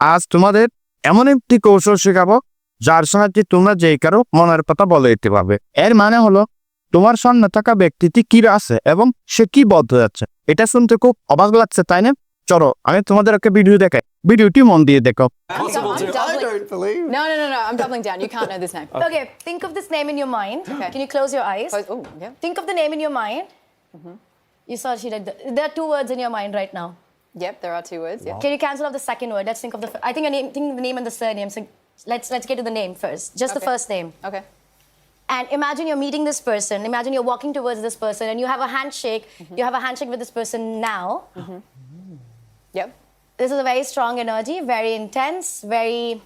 আজ তোমাদের এমন একটি কৌশল শেখাবো যার সাহায্যে তোমরা যে কারও মনের কথা বলে দিতে পারবে। এর মানে হলো তোমার সামনে থাকা ব্যক্তিটি কি আছে এবং সে কি বদ্ধ যাচ্ছে এটা শুনতে খুব অবাক লাগছে তাই না? চলো আমি তোমাদের একটা ভিডিও দেখাই। ভিডিওটি মন দিয়ে দেখো। You saw she like the, there are two words in your mind right now. Yep, there are two words. Yeah. Can you cancel off the second word? Let's think of the. f- I think a name. Think the name and the surname. So let's let's get to the name first. Just the Okay. first name. Okay. And imagine you're meeting this person. Imagine you're walking towards this person, and you have a handshake. Mm-hmm. You have a handshake with this person now. Mm-hmm. Mm-hmm. Yep. This is a very strong energy, very intense, very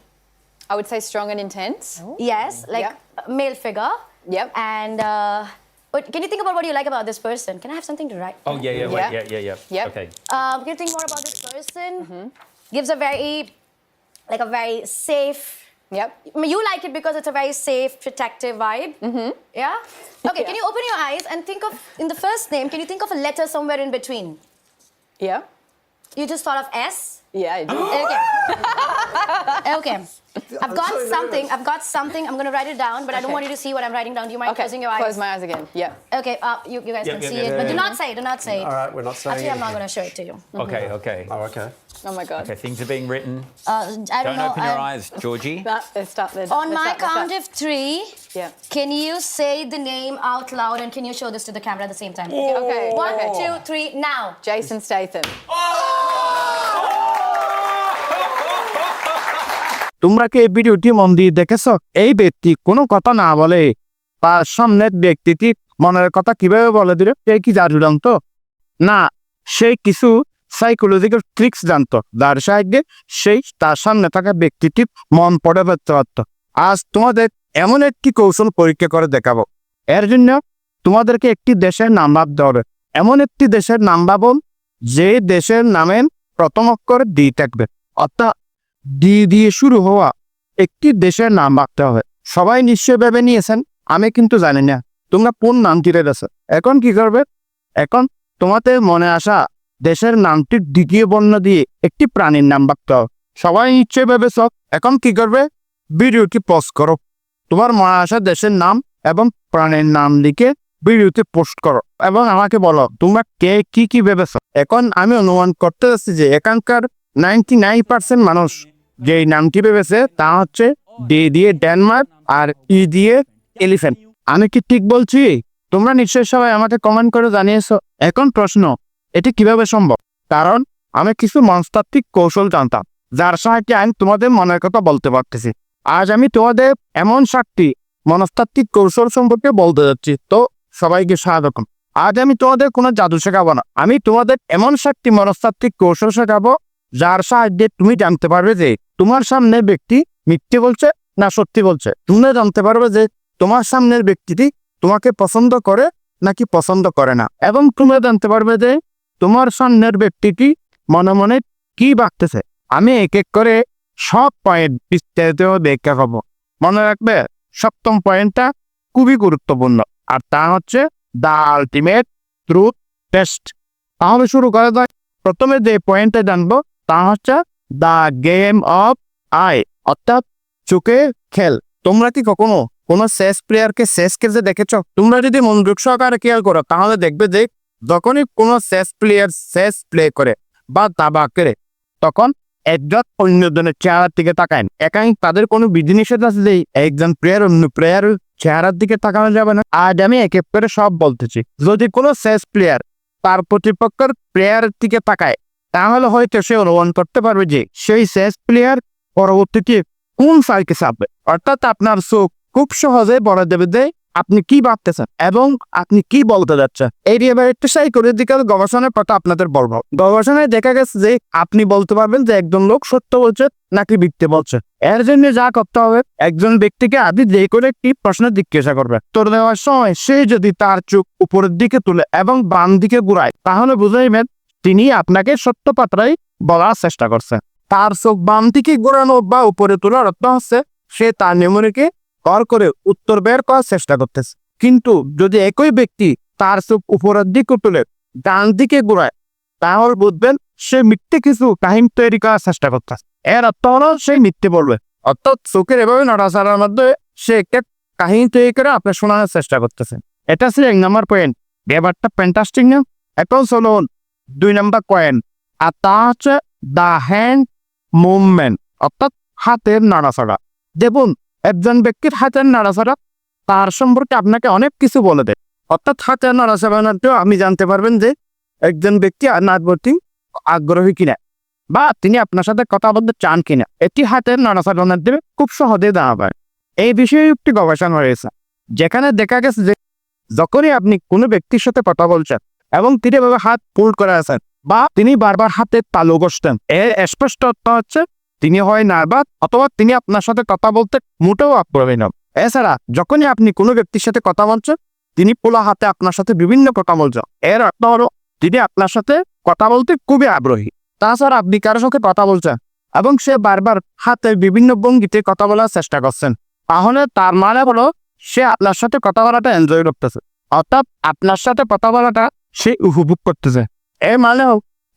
I would say strong and intense. Oh. yes, like Yeah. a male figure. Yep. And uh, but can you think about what you like about this person? Can I have something to write? Oh, yeah, yeah, wait, Yeah. yeah, yeah, yeah. Yep. Okay. Um, can you think more about this person? Gives a very, like a very safe. Yep. I mean, you like it because it's a very safe, protective vibe. Mm-hmm. Yeah. Okay. Can you open your eyes and think of in the first name? Can you think of a letter somewhere in between? Yeah. You just thought of S. Yeah. I do. Okay. okay. I've I'm got so something. nervous. I've got something. I'm gonna write it down, but I don't Okay. want you to see what I'm writing down. Do you mind okay. closing your eyes? Close my eyes again. Yeah. Okay. Uh, you, you guys Yep, can yep, see yep, it, yep, but do yep. not say it. Do not say it. All right, we're not saying Actually, I'm not gonna show it to you. Okay, okay. Oh, okay. Oh my god. Okay, things are being written. Uh, I don't, Don't know. open your I- eyes, Georgie. That, let's start there. On Let's my start, let's count start. of three, Yeah. can you say the name out loud and can you show this to the camera at the same time? Okay. One, okay. two, three, now. Jason Statham. তোমরা কি এই ভিডিওটি মন দিয়ে দেখেছ? এই ব্যক্তি কোনো কথা না বলে তার সামনের ব্যক্তিটি মনের কথা কীভাবে বলে দিল? সে কি জাদু জানতো? না, সে কিছু সাইকোলজিক্যাল ট্রিক্স জানতো। যার সাহায্যে সেই তার সামনে থাকা ব্যক্তিটির মন পড়ে ফেলতে পারত। আজ তোমাদের এমন একটি কৌশল পরীক্ষা করে দেখাবো। এর জন্য তোমাদেরকে একটি দেশের নাম ভাবতে হবে। এমন একটি দেশের নাম ভাবুন, যে দেশের নামের প্রথম অক্ষর ডি থাকবে। অর্থাৎ ডি দিয়ে শুরু হওয়া একটি দেশের নাম ভাবতে হবে। সবাই নিশ্চয় ভেবে নিয়েছেন, আমি কিন্তু জানি না। তোমরা কোন নামটি রেখেছো? এখন কি করবে? এখন তোমাদের মনে আসা দেশের নামটির দ্বিতীয় বর্ণ দিয়ে একটি প্রাণীর নাম ভাবতে হবে। সবাই নিশ্চয় ভেবেছ, এখন কি করবে? ভিডিওটি পোস্ট করো। তোমার মনে আসা দেশের নাম এবং প্রাণীর নাম লিখে ভিডিওতে পোস্ট করো এবং আমাকে বলো, তোমরা কে, কি কি ভেবেছ? এখন আমি অনুমান করতে যাচ্ছি যে এখানকার নাইনটি নাইন পার্সেন্ট মানুষ যে নামটি ভেবেছে তা হচ্ছে ডি দিয়ে ডেনমার্ক আর ই দিয়ে এলিফ্যান্ট। আমি কি ঠিক বলছি? তোমরা নিশ্চয়ই সবাই আমাকে কমেন্ট করে জানিয়েছো। এখন প্রশ্ন, এটি কীভাবে সম্ভব? কারণ আমি কিছু মনস্তাত্ত্বিক কৌশল জানতাম, যার সাহায্যে আমি তোমাদের মনের কথা বলতে পারতেছি। আজ আমি তোমাদের এমন সাতটি মনস্তাত্ত্বিক কৌশল সম্পর্কে বলতে যাচ্ছি, তো সবাইকে স্বাগতম। আজ আমি তোমাদের কোনো জাদু শেখাবো না। আমি তোমাদের এমন সাতটি মনস্তাত্ত্বিক কৌশল শেখাবো যার সাহায্যে তুমি জানতে পারবে যে তোমার সামনে ব্যক্তি মিথ্যে বলছে না সত্যি বলছে। তুমি জানতে পারবে যে তোমার সামনের ব্যক্তিটি তোমাকে পছন্দ করে নাকি পছন্দ করে না। এবং তুমি জানতে পারবে যে তোমার সামনের ব্যক্তিটি মনে মনে কি ভাবতেছে। আমি এক এক করে সব পয়েন্ট বিস্তারিত ব্যাখ্যা করব। মনে রাখবে, সপ্তম পয়েন্টটা খুবই গুরুত্বপূর্ণ, আর তা হচ্ছে দ্য আলটিমেট ট্রুথ টেস্ট তাহলে শুরু করা যায় প্রথমে যে পয়েন্টটা জানব তা হচ্ছে দ্য গেম অফ আই অর্থাৎ চোখে খেল। তোমরা কি কখনো কোনো শেষ প্লেয়ারকে শেষ খেলতে দেখেছ? তোমরা যদি মনোযোগ সহকারে খেয়াল করো, তাহলে দেখবে যে যখনই কোনো শেষ প্লেয়ার শেষ প্লে করে বা দাবা করে তখন একজন অন্যজনের চেহারার দিকে তাকায়। একাই তাদের কোনো বিধিনিষেধ আছে যে একজন প্লেয়ার অন্য প্লেয়ার চেহারার দিকে তাকানো যাবে না। আজ আমি এক এক করে সব বলতেছি। যদি কোনো শেষ প্লেয়ার তার প্রতিপক্ষের প্লেয়ারের দিকে তাকায় তাহলে হয়তো সে অনুমান করতে পারবে যে সেই শেষ প্লেয়ার পরবর্তীতে কোন সাইকে চাপবে অর্থাৎ আপনার চোখ খুব সহজে বলে দেবে যে আপনি কি ভাবতেছেন এবং আপনি কি বলতে যাচ্ছেন। এই এবার একটু সাইকোলজিক্যাল গবেষণার কথা আপনাদের বলব। গবেষণায় দেখা গেছে যে আপনি বলতে পারবেন যে একজন লোক সত্য বলছে নাকি মিথ্যে বলছে। এর জন্য যা করতে হবে, একজন ব্যক্তিকে আপনি যে কোনো একটি প্রশ্ন জিজ্ঞাসা করবে। তোর দেওয়ার সময় সে যদি তার চোখ উপরের দিকে তুলে এবং বাম দিকে ঘুরায়, তাহলে বুঝাইবেন তিনি আপনাকে সত্য পাত্রাই বলার চেষ্টা করছেন তার চোখ বাম দিকে ঘোরানো বা উপরে তোলার অর্থ হচ্ছে সে তার মেমোরিকে কর করে উত্তর বের করার চেষ্টা করতেছে। কিন্তু যদি একই ব্যক্তি তার চোখ উপরের দিকে তুলে ডান দিকে ঘোরায়, তাহলে বুঝবেন সে মিথ্যে কিছু কাহিনী তৈরি করার চেষ্টা করতেছে। এর অর্থ হলো সে মিথ্যে বলবে। অর্থাৎ চোখের এভাবে নড়াচড়ার মধ্যে সে একটা কাহিনী তৈরি করে আপনার শোনানোর চেষ্টা করতেছে। এটা ছিল এক নম্বর পয়েন্ট ব্যাপারটা ফ্যান্টাস্টিক না? এখন চলুন দুই নম্বর কয়েন। আর তা হচ্ছে হ্যান্ড মুভমেন্ট, অর্থাৎ হাতের নাড়াচাড়া। দেখুন, একজন ব্যক্তির হাতের নাড়াচাড়া, তার সম্পর্কে আপনাকে অনেক কিছু বলে দেয়। অর্থাৎ হাতের নাড়াচাড়া নাড়তেও আপনি জানতে পারবেন যে একজন ব্যক্তি নাচ প্রতি আগ্রহী কিনা, বা তিনি আপনার সাথে কথা বলতে চান কিনা। এটি হাতের নাড়াচাড়া মাধ্যমে খুব সহজেই জানা পায় এই বিষয়ে একটি গবেষণা রয়েছে, যেখানে দেখা গেছে যে যখনই আপনি কোনো ব্যক্তির সাথে কথা বলছেন এবং তিনি এভাবে হাত পুল করে আছেন বা তিনি বারবার হাতে তালু করছেন এর স্পষ্ট অর্থ হচ্ছে, তিনি হয় নার্ভাস অথবা তিনি আপনার সাথে কথা বলতে মোটেও আগ্রহী নন। এছাড়া, যখনই আপনি কোনো ব্যক্তির সাথে কথা বলছেন, তিনি পোলা হাতে আপনার সাথে বিভিন্ন কথা বলছেন। এর অর্থ হলো, তিনি আপনার সাথে কথা বলতে খুবই আগ্রহী। তাছাড়া আপনি কারোর সাথে কথা বলছেন এবং সে বারবার হাতে বিভিন্ন ভঙ্গিতে কথা বলার চেষ্টা করছেন, তাহলে তার মানে হলো, সে আপনার সাথে কথা বলাটা এনজয় করতেছে। অর্থাৎ আপনার সাথে কথা বলাটা সে উপভোগ করতেছে। এর মানে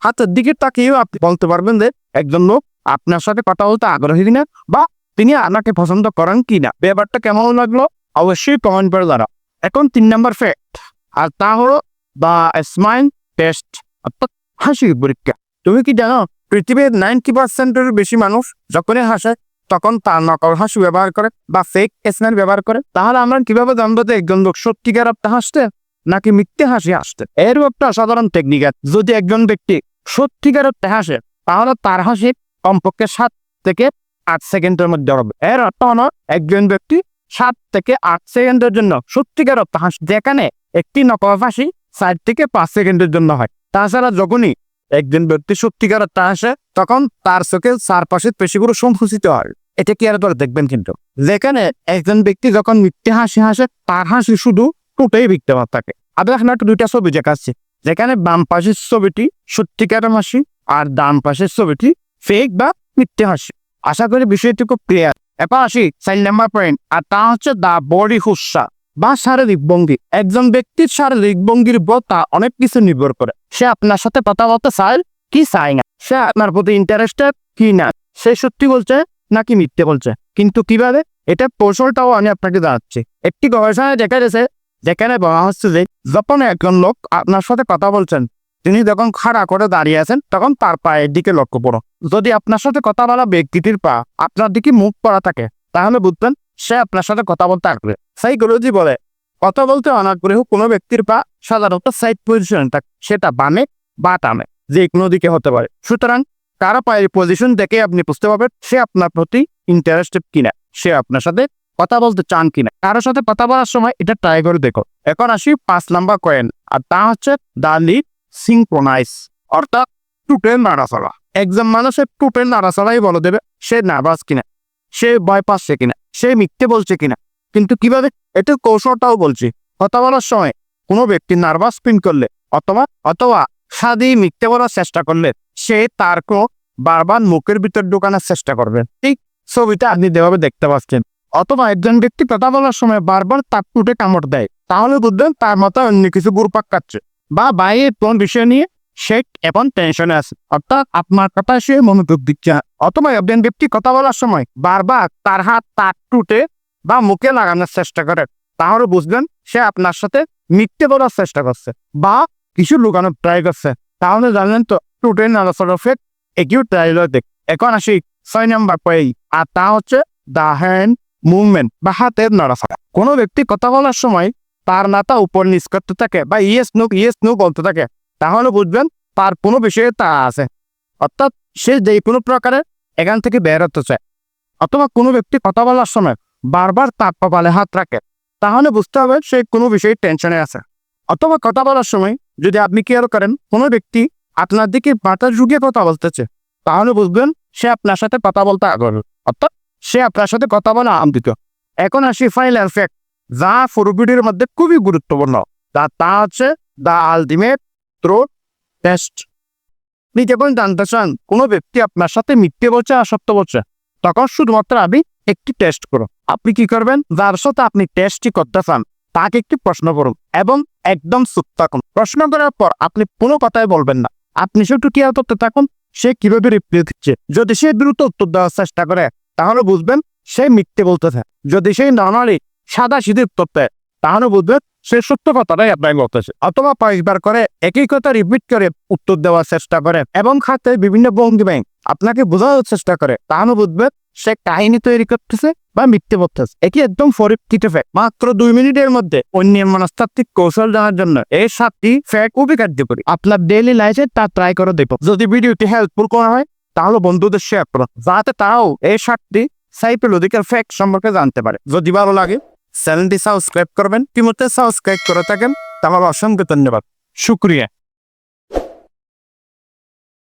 হাতের দিকে তাকিয়েও আপনি বলতে পারবেন যে একজন লোক আপনার সাথে কথা বলতে আগ্রহী কিনা বা তিনি আপনাকে পছন্দ করেন কিনা। ব্যাপারটা কেমন লাগল অবশ্যই কমেন্ট করে দাঁড়া এখন তিন নম্বর ফ্যাক্ট আর তা হলো বা স্মাইল টেস্ট অর্থাৎ হাসির পরীক্ষা। তুমি কি জানো, পৃথিবীর নাইনটি পার্সেন্টের বেশি মানুষ যখনই হাসে, তখন তার নকল হাসি ব্যবহার করে বা ফেক স্মাইল ব্যবহার করে। তাহলে আমরা কীভাবে জানব যে একজন লোক সত্যিকার আপনি হাসতে নাকি মিথ্যে হাসি আসতে এরও একটা সাধারণ টেকনিক যদি একজন ব্যক্তি সত্যিকার অর্থে হাসে, তাহলে তার হাসি কমপক্ষে সাত থেকে আট সেকেন্ডের মধ্যে হবে। এর অর্থ হলো, একজন ব্যক্তি সাত থেকে আট সেকেন্ডের জন্য সত্যিকার অর্থ হাসি, যেখানে একটি নকল হাসি চার থেকে পাঁচ সেকেন্ডের জন্য হয়। তাছাড়া যখনই একজন ব্যক্তি সত্যিকার অর্থে হাসে, তখন তার চোখে চারপাশের পেশিগুলো সংকুচিত হয়। এটা কি আর দেখবেন কিন্তু? যেখানে একজন ব্যক্তি যখন মিথ্যে হাসি হাসে, তার হাসি শুধু টুটেই ভিক্তে থাকে। আবার এখানে একটা দুইটা ছবি দেখাচ্ছে যেখানে বাম পাশের ছবিটি সত্যিকার হাসি আর ডান পাশের ছবিটি ফেক বা মিথ্যে হাসি। আশা করি বিষয়টি খুব ক্লিয়ার এবার আসি চার নাম্বার পয়েন্ট আর তা হচ্ছে দা বডি হুসা বা শারীরিক ভঙ্গি। একজন ব্যক্তির শারীরিক ভঙ্গির উপর তা অনেক কিছু নির্ভর করে। সে আপনার সাথে কথা বলতে চায় কি চায় না? সে আপনার প্রতি ইন্টারেস্টেড কি না? সে সত্যি বলছে নাকি মিথ্যে বলছে? কিন্তু কীভাবে? এটা কৌশলটাও আমি আপনাকে জানাচ্ছি। একটি গবেষণায় দেখা গেছে যেখানে বলা হচ্ছে যে, যখন একজন লোক আপনার সাথে কথা বলছেন, তিনি যখন খাড়া করে দাঁড়িয়ে আছেন, তখন তার পায়ের দিকে লক্ষ্য করো যদি আপনার সাথে কথা বলা ব্যক্তিটির পা আপনার দিকে মুখ পড়া থাকে, তাহলে বুঝবেন সে আপনার সাথে কথা বলতে আগ্রহী। সাইকোলজি বলে, কথা বলতে অনাগ্রহ কোনো ব্যক্তির পা সাধারণত সাইড পজিশন থাকে, সেটা বামে বা টামে যে কোনো দিকে হতে পারে। সুতরাং কারও পায়ের পজিশন দেখে আপনি বুঝতে পারবেন সে আপনার প্রতি ইন্টারেস্টেড কিনা, সে আপনার সাথে কথা বলতে চান কিনা? কারোর সাথে কথা বলার সময় এটা ট্রাই করে দেখো। এখন আসি পাঁচ নাম্বার কয়েন আর তা হচ্ছে দা লিড সিঙ্ক্রোনাইজ অর্থাৎ টুটের নাড়াচড়া। একজন মানুষের টুটের নাড়াচড়াই বলে দেবে সে নার্ভাস কিনা, সে ভয় পাচ্ছে কিনা, সে মিথ্যে বলছে কিনা। কিন্তু কীভাবে? এটা কৌশলটাও বলছি। কথা বলার সময় কোনো ব্যক্তি নার্ভাস ফিল করলে অথবা অথবা সাদি মিথ্যে বলার চেষ্টা করলে সে তার বারবার মুখের ভিতর ঢোকানোর চেষ্টা করবে। ঠিক ছবিটা আপনি যেভাবে দেখতে পাচ্ছেন। অথবা একজন ব্যক্তি কথা বলার সময় বারবার তার টুটে কামড় দেয়, তাহলে বুঝবেন তার মাথায় অন্য কিছু গুরুপাক কাটছে বা বাইরে কোন বিষয় নিয়ে সে এখন টেনশনে আছে। অর্থাৎ আপনার কথা সে মনোযোগ দিচ্ছে অথবা একজন ব্যক্তি কথা বলার সময় বারবার তার হাত তার টুটে বা মুখে লাগানোর চেষ্টা করে, তাহলে বুঝবেন সে আপনার সাথে মিথ্যে বলার চেষ্টা করছে বা কিছু লুকানোর ট্রাই করছে। তাহলে জানলেন তো টুটে নাড়াচড়া ফেক এটিও ট্রাই দেখ। এখন আসি ছয় নাম্বার পয়েই আর তা হচ্ছে দা হ্যান্ড মুভমেন্ট বা হাতের নাড়াচাড়া। কোনো ব্যক্তি কথা বলার সময় তার নাতা উপর নিচ করতে থাকে বা ইয়েস নো ইয়েস নো বলতে থাকে। তাহলে বুঝবেন তার কোনো বিষয়ে তা আছে। অর্থাৎ সে যে কোনো প্রকারে এখান থেকে বের হতে চায়। অথবা কোনো ব্যক্তি কথা বলার সময় বারবার তার কপালে হাত রাখে। তাহলে বুঝতে হবে সে কোনো বিষয়ে টেনশনে আছে। অথবা কথা বলার সময় যদি আপনি কেয়ার করেন কোনো ব্যক্তি আপনার দিকে মাথা ঝুঁকিয়ে কথা বলতেছে, তাহলে বুঝবেন সে আপনার সাথে কথা বলতে আগ্রহী। অর্থাৎ সে আপনার সাথে কথা বলা আনন্দিত এখন আসি ফাইনাল ফ্যাক্ট যা ফুরুপিটির মধ্যে খুবই গুরুত্বপূর্ণ। তা তা হচ্ছে দ্য আলটিমেট থ্রো টেস্ট আপনি যখন জানতে চান, কোনো ব্যক্তি আপনার সাথে মিথ্যে বলছে আর সত্য বলছে, তখন শুধুমাত্র আপনি একটি টেস্ট করুন আপনি কি করবেন? যার সাথে আপনি টেস্টটি করতে চান, তাকে একটি প্রশ্ন করুন এবং একদম চুপ থাকুন। প্রশ্ন করার পর আপনি কোনো কথাই বলবেন না। আপনি শুধু কি করতে থাকুন, সে কীভাবে রিপ্লাই দিচ্ছে। যদি সে দ্রুত উত্তর দেওয়ার চেষ্টা করে তাহলে বুঝবেন সে মিথ্যে বলতেছে। যদি সে নর্মালি সাদা সিধে উত্তর দেয় তাহলে বুঝবেন সে সত্য কথাটাই অ্যাপ্লাই করতেছে। অথবা কয়েকবার করে একই কথা রিপিট করে উত্তর দেওয়ার চেষ্টা করে এবং খাতে বিভিন্ন ভঙ্গিমায় আপনাকে বোঝানোর চেষ্টা করে। তাহলে বুঝবেন সে কাহিনী তৈরি করতেছে বা মিথ্যে বলতেছে। একই একদম পরিপ্তিত ফ্যাক্ট মাত্র দুই মিনিটের মধ্যে অন্য মনস্তাত্ত্বিক কৌশল জানার জন্য এই সাতটি ফ্যাক্ট খুবই কার্যকরী আপনার ডেইলি লাইফে তা ট্রাই করে দেখো যদি ভিডিওটি হেল্পফুল করা হয় তাহলে বন্ধুদের শেয়ার করো। যাতে তারাও এই সাতটি সাইকোলজিক্যাল ফ্যাক্ট সম্পর্কে জানতে পারে। যদি ভালো লাগে চ্যানেলটি সাবস্ক্রাইব করবেন। কি মতে সাবস্ক্রাইব করে থাকেন। তাহলে অসংখ্য ধন্যবাদ। শুক্রিয়া।